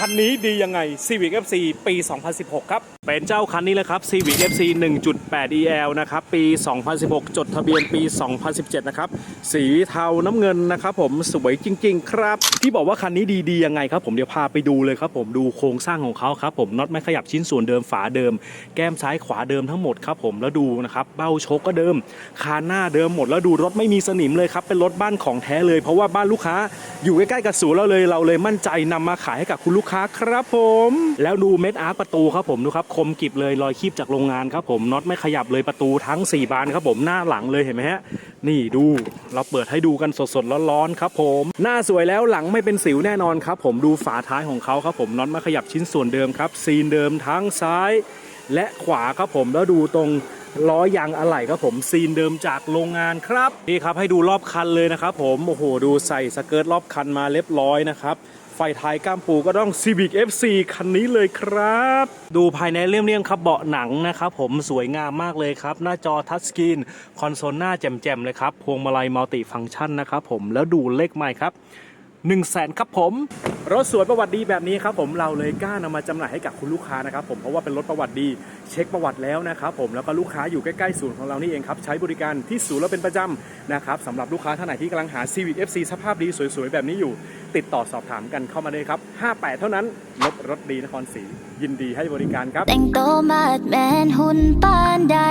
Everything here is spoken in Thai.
คันนี้ดียังไง Civic FC ปี 2016 ครับ เป็นเจ้าคันนี้เลยครับ Civic FC 1.8 EL นะครับ ปี 2016 จดทะเบียนปี 2017 นะครับ สีเทาน้ำเงินนะครับผมสวยจริง ๆ ครับ ที่บอกว่าคันนี้ดีๆยังไงครับผมเดี๋ยวพาไปดูเลยครับผมดูโครงสร้างของเขาครับผมน็อตไม่ขยับชิ้นส่วนเดิมฝาเดิม แก้มซ้ายขวาเดิมทั้งหมดครับผมแล้วดูนะครับเบ้าโชคก็เดิมคานหน้าเดิมหมดแล้วดูรถไม่มีสนิมเลยครับเป็นรถบ้านของแท้เลย เพราะว่าบ้านลูกค้าอยู่ใกล้ๆกับศูนย์เราเลยเราเลยมั่นใจนำมาขายให้กับคุณลูกค้าครับผม แล้วดูเม็ดอาร์คประตูครับผมดูครับคมกิบเลยรอยคีบจากโรงงานครับผมน็อตไม่ขยับเลยประตูทั้ง 4 บานครับผมหน้าหลังเลยเห็นไหมฮะนี่ดูเราเปิดให้ดูกันสดๆร้อนๆครับผมหน้าสวยแล้วหลังไม่เป็นสิวแน่นอนครับผมดูฝาท้ายของเขาครับผมน็อตไม่ขยับชิ้นส่วนเดิมครับซีนเดิมทั้งซ้าย และขวาครับผมแล้วดูตรงล้อยางอะไหล่ครับผมซีนเดิมจากโรงงานครับนี่ครับให้ดูรอบคันเลยนะครับผมโอ้โหดูใส่สเกิร์ตรอบคันมาเรียบร้อยนะครับ ไฟท้ายก้ามปูก็ต้อง Civic FC คันนี้เลยครับ ดูภายในเลี่ยมๆครับเบาะหนังนะครับผมสวยงามมากเลยครับ หน้าจอทัชสกรีน คอนโซลหน้าแจ่มๆเลยครับ พวงมาลัยมัลติฟังก์ชันนะครับผมแล้วดูเลขใหม่ครับ1 0 0 0 0แสนครับผม รถสวยประวัติดีแบบนี้ครับผมเราเลยกล้านำมาจำหน่ายให้กับคุณลูกค้านะครับผมเพราะว่าเป็นรถประวัติดี เช็คประวัติแล้วนะครับผมแล้วก็ลูกค้าอยู่ใกล้ๆศูนย์ของเรานี่เองครับใช้บริการที่ศูนย์เราเป็นประจำนะครับสำหรับลูกค้าท่านไหนที่กำลังหา Civic FC สภาพดีสวยๆ แบบนี้อยู่ ติดต่อสอบถามกันเข้ามาเลยครับ 58 เท่านั้นลบรถดีนครศรียินดีให้บริการครับแต่งตัวมาดแมนหุ่นปานดา